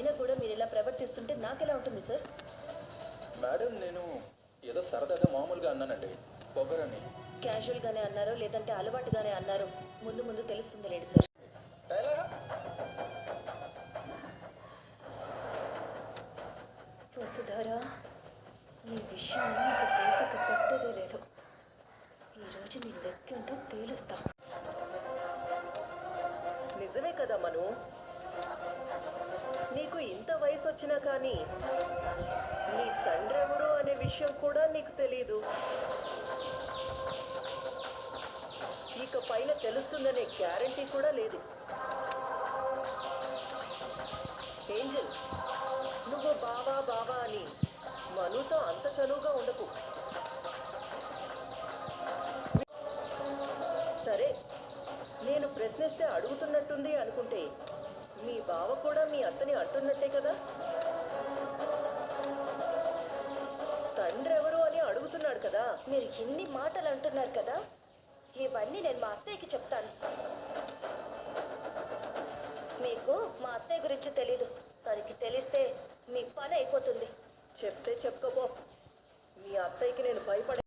అయినా కూడా మీరు ఇలా ప్రవర్తిస్తుంటే నాకెలా ఉంటుంది సార్? మేడం నేను ఏదో సరదాగా మామూలుగా అన్నానండి. పొగరని. క్యాజువల్గానే అన్నారో లేదంటే అలవాటుగానే అన్నారో ముందు ముందు తెలుస్తుంది లేండి సార్. వసుధారా ఈ విషయం నీకు పెట్టదే లేదు. ఈరోజు నీ లెక్కేంటో తేలుస్తా. నిజమే కదా మను? ఇంత వయసు వచ్చినా కానీ నీ తండ్రి ఎవరు అనే విషయం కూడా నీకు తెలియదు ఇక పైన తెలుస్తుందనే గ్యారంటీ కూడా లేదు. ఏంజల్ నువ్వు బావా బావా అని మనుతో అంత చనువుగా ఉండకు. సరే నేను ప్రశ్నిస్తే అడుగుతున్నట్టుంది అనుకుంటే కూడా మీ అత్తని అంటున్నట్టే కదా? తండ్రి ఎవరు అని అడుగుతున్నాడు కదా? మీరు ఎన్ని మాటలు అంటున్నారు కదా? ఇవన్నీ నేను మా అత్తయ్యకి చెప్తాను. మీకు మా అత్తయ్య గురించి తెలీదు. తనకి తెలిస్తే మీ పని అయిపోతుంది. చెప్తే చెప్పుకోబో మీ అత్తయ్యకి నేను భయపడే